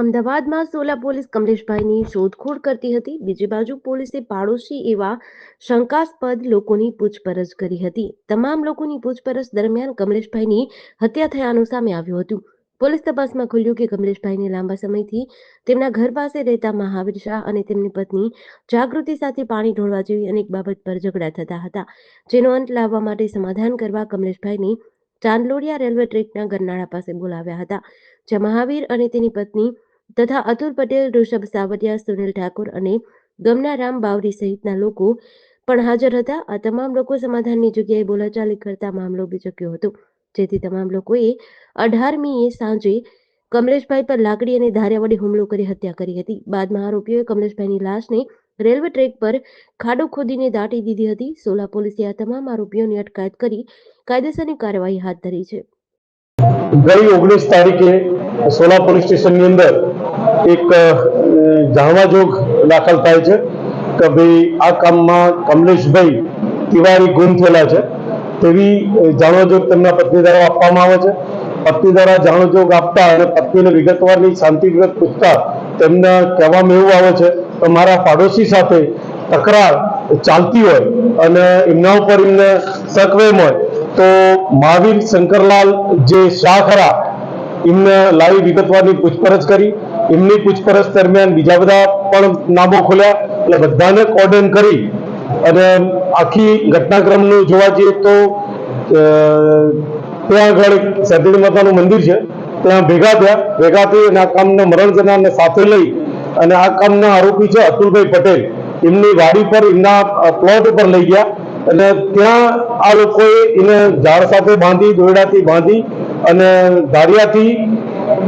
અમદાવાદમાં સોલા પોલીસ કમલેશભાઈની શોધખોળ કરતી હતી. બીજી બાજુ પોલીસે પાડોશી એવા શંકાસ્પદ લોકોની પૂછપરછ કરી હતી. તમામ લોકોની પૂછપરછ દરમિયાન કમલેશભાઈની હત્યા થયાનું સામે આવ્યું હતું. પોલીસ તપાસમાં ખુલ્યું કે કમલેશભાઈને લાંબા સમયથી તેમના ઘર પાસે રહેતા મહાવીર શાહ અને તેમની પત્ની જાગૃતિ સાથે પાણી ઢોળવા જેવી અનેક બાબત પર ઝઘડા થતા હતા. જેનો અંત લાવવા માટે સમાધાન કરવા કમલેશભાઈની ચાંદલોડિયા રેલવે ટ્રેકના ગરનાળા પાસે બોલાવ્યા હતા. જ્યાં મહાવીર અને તેની પત્ની તથા અતુલ પટેલ, ઋષભ સાવરિયા, સુનિલ ઠાકોર અને ગમનારામ બાવરી સહિતના લોકો પણ હાજર હતા. આ તમામ લોકો સમાધાનની જગ્યાએ બોલાચાલી કરતા મામલો બીચક્યો હતો, જેથી તમામ લોકોએ અઢારમીએ સાંજે કમલેશભાઈ પર લાકડી અને ધાર્યા વડે હુમલો કરી હત્યા કરી હતી. બાદમાં આરોપીઓએ કમલેશભાઈની લાશને રેલવે ટ્રેક પર ખાડો ખોદીને દાટી દીધી હતી. સોલા પોલીસે આ તમામ આરોપીઓની અટકાયત કરી કાયદેસરની કાર્યવાહી હાથ ધરી છે. ગઈ ઓગણીસ તારીખે સોલા પોલીસ સ્ટેશનની અંદર એક અ, જાણવા જોગ દાખલ થાય છે કે ભાઈ આ કામમાં કમલેશભાઈ તિવારી ગુમ થયેલા છે. તેવી અ, જાણવા જોગ તેમના પત્ની દ્વારા આપવામાં આવે છે. પત્ની દ્વારા જાણવા આપતા અને પત્નીને વિગતવારની શાંતિપૂર્વક પૂછતા તેમના કહેવામાં એવું આવે છે કે મારા પાડોશી સાથે તકરાર ચાલતી હોય અને એમના ઉપર એમને સકવેમ હોય તો મહાવીર શંકરલાલ જે શાહ ખરા એમને લાવી વિગતવારની પૂછપરછ કરી એમની પૂછપરછ દરમિયાન બીજા બધા પણ નામો ખોલ્યા એટલે બધાને કોર્ડન કરી અને આખી ઘટનાક્રમનું જોવા જઈએ તો ત્યાં આગળ એક સતીડી માતાનું મંદિર છે. ત્યાં ભેગા થયા. ભેગા થઈ અને આ કામના મરણ જનારને સાથે લઈ અને આ કામના આરોપી છે અતુલભાઈ પટેલ. એમની વાડી પર, એમના પ્લોટ ઉપર લઈ ગયા અને ત્યાં આ લોકોએ એને ઝાડ સાથે બાંધી, દોરડાથી બાંધી અને ધારિયાથી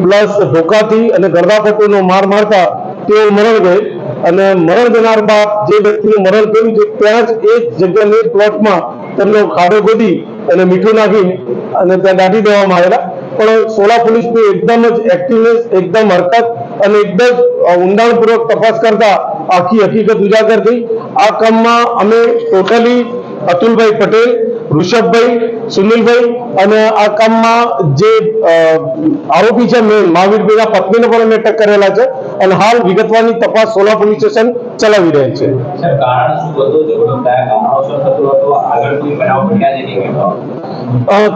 પ્લસ ધોકાથી અને ગરદાપટ્ટીનો માર મારતા તેઓ મરણ ગયે. અને મરણ જનાર બાદ જે વ્યક્તિનું મરણ થયું છે, ત્યાં જ એ જ જગ્યાની પ્લોટમાં તેમનો ખાડો ગોદી અને મીઠું નાખી અને ત્યાં દાટી દેવામાં આવેલા. પણ સોલા પોલીસની એકદમ જ એક્ટિવનેસ એકદમ હરકત અને એકદમ ઊંડાણપૂર્વક તપાસ કરતા આખી હકીકત ઉજાગર થઈ. આ કામમાં અમે ટોટલી અતુલભાઈ પટેલ ઋષભભાઈ સુનિલભાઈ અને આ કામમાં જે આરોપી છે મેં મહાવીરભાઈના પત્નીને પણ અમે અટક કરેલા છે અને હાલ વિગતવારની તપાસ સોલા પોલીસ સ્ટેશન ચલાવી રહ્યા છે.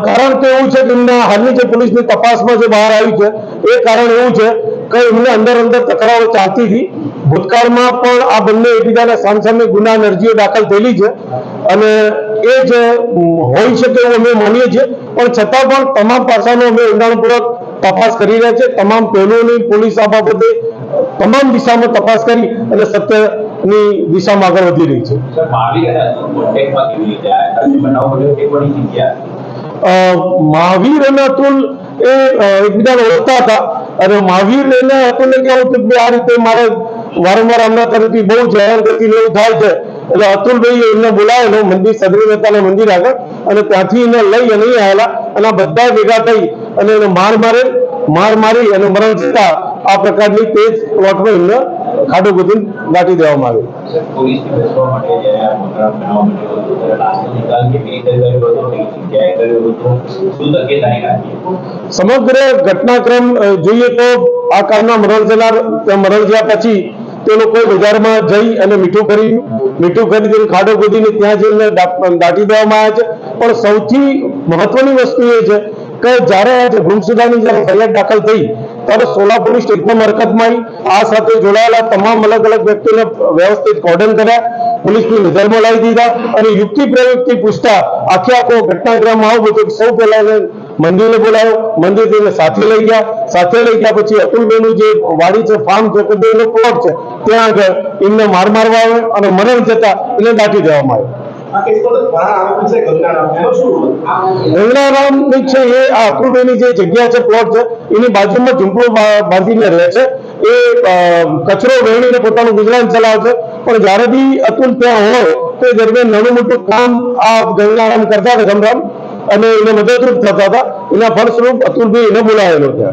કારણ તો એવું છે કે હાલની જે પોલીસની તપાસમાં જે બહાર આવ્યું છે એ કારણ એવું છે કે એમને અંદર અંદર તકરારો ચાલતી હતી. ભૂતકાળમાં પણ આ બંને એકબીજાના સામસામે ગુના અરજીઓ દાખલ થયેલી છે. અને એ જ હોઈ શકે એવું અમે માનીએ છીએ. પણ છતાં પણ તમામ પાસાનો અમે ઊંડાણપૂર્વક તપાસ કરી રહ્યા છે તમામ પહેલોની પોલીસ આ બાબતે તમામ દિશામાં તપાસ કરી અને સત્યની દિશામાં આગળ વધી રહી છે. મહાવીર અને અતુલ એ એકબીજાને ઓળખતા હતા. અને મહાવીર એને આપણને કેવું હતું કે આ રીતે મારે વારંવાર આમના તરફથી બહુ જાહેર ને એવું થાય છે. એટલે અતુલભાઈ એમને બોલાવેલો મંદિર સદરી મહેતાના મંદિર આગળ. અને ત્યાંથી એને લઈ અને આવેલા. અને બધા ભેગા થઈ અને એને માર મારે, માર મારી અને મરણ જતા આ પ્રકારની તેજ પ્લોટમાં એમને ખાડો ગોદી દાટી દેવામાં આવી. સર પોલીસને બેસવા માટે જ્યારે આ મોટા બનાવ બન્યો હતો ત્યારે લાશનો નિકાલ કેવી રીતે કર્યો હતો કઈ જગ્યાએ કર્યો હતો શું તકેદારી રાખી? સમગ્ર ઘટનાક્રમ જોઈએ તો આ કારના મરણ જનાર મરણ ગયા પછી તે લોકો બજારમાં જઈ અને મીઠું કરી મીઠું ખરીદીને ખાડો ખોદીને ત્યાં જઈને દાટી દેવામાં આવે છે. પણ સૌથી મહત્વની વસ્તુ એ છે કે જ્યારે આ ગુમસુદાની જ્યારે ફરિયાદ દાખલ થઈ ત્યારે સોલા પોલીસ મરકતમાં આ સાથે જોડાયેલા તમામ અલગ અલગ વ્યક્તિઓને વ્યવસ્થિત કોર્ડન કર્યા, પોલીસની નજરમાં લાવી દીધા અને યુક્તિ પ્રયુક્તિ પૂછતા આખે આખો ઘટનાક્રમ આવો બધો સૌ પહેલા એને મંદિરે બોલાવ્યો મંદિર તેને સાથે લઈ ગયા. સાથે લઈ ગયા પછી અતુલભાઈનું જે વાડી છે, ફાર્મ છે પ્લોટ છે, ત્યાં આગળ એમને માર મારવા આવે અને મરણ જતા એને દાટી દેવામાં આવે છે ગંગારામ. છે એ આ અતુલભાઈની જે જગ્યા છે પ્લોટ છે એની બાજુમાં ઝુંપડું બાંધીને રહે છે. એ કચરો વેણીને પોતાનું ગુજરાન ચલાવે છે પણ જ્યારે બી અતુલ ત્યાં હોય તે દરમિયાન નાનું મોટું કામ આ ગંગારામ કરતા હતા ગંગારામ. અને એને મદદરૂપ થતા હતા. એના ફળસ્વરૂપ અતુલભાઈ એને બોલાવેલો?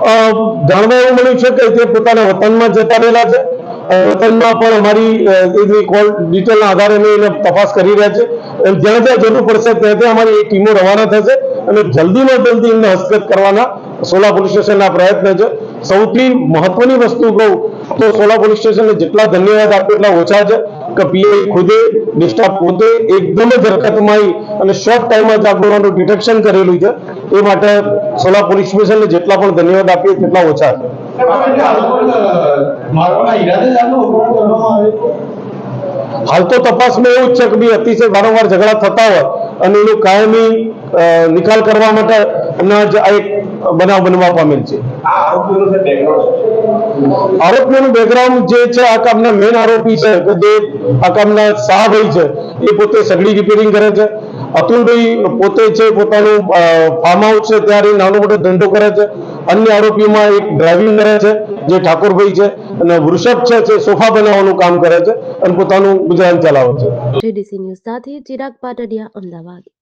અ, જાણવા એવું મળ્યું છે કે તે પોતાના વતનમાં જતા રહેલા છે. વતનમાં પણ અમારી કોલ ડિટેલના આધારે એને તપાસ કરી રહ્યા છે. અને જ્યાં જ્યાં જરૂર પડશે ત્યાં ત્યાં અમારી ટીમો રવાના થશે અને જલ્દીમાં જલ્દી એમને હસ્તગત કરવાના સોલા પોલીસ સ્ટેશનના પ્રયત્ન છે. સૌથી મહત્વની વસ્તુ કહું તો સોલા પોલીસ સ્ટેશનને જેટલા ધન્યવાદ આપે એટલા ઓછા છે કે પીઆઈ ખુદે, નિષ્ઠા પોતે એકદમ જ હરકતમાં અને શોર્ટ ટાઈમમાં જ આ ડિટેક્શન કરેલું છે. એ માટે સોલા પોલીસ સ્ટેશનને જેટલા પણ ધન્યવાદ આપીએ તેટલા ઓછા છે. મારવાના ઈરાદે જ આનો અપહરણ કરવામાં આવે હાલ તો તપાસમાં એવું જ છે કે ભાઈ અતિશય વારંવાર ઝઘડા થતા હોય અને એનો કાયમી નિકાલ કરવા માટે હમણાં જ આ એક બનાવ બનવા પામેલ છે. આરોપીઓનું બેકગ્રાઉન્ડ જે છે આ કામના મેન આરોપી છે કે જે આ કામના શાહભાઈ છે એ પોતે સગડી રિપેરિંગ કરે છે. અતુલભાઈ પોતે છે પોતાનું ફાર્મ હાઉસ છે ત્યારે નાનો મોટો ધંધો કરે છે. અન્ય આરોપીઓમાં એક ડ્રાઇવિંગ કરે છે, જે ઠાકોરભાઈ છે, અને વૃષભ છે, જે સોફા બનાવવાનું કામ કરે છે અને પોતાનું ગુજરાન ચલાવે છે. જેડીસી ન્યૂઝ સાથે ચિરાગ પાટડિયા, અમદાવાદ.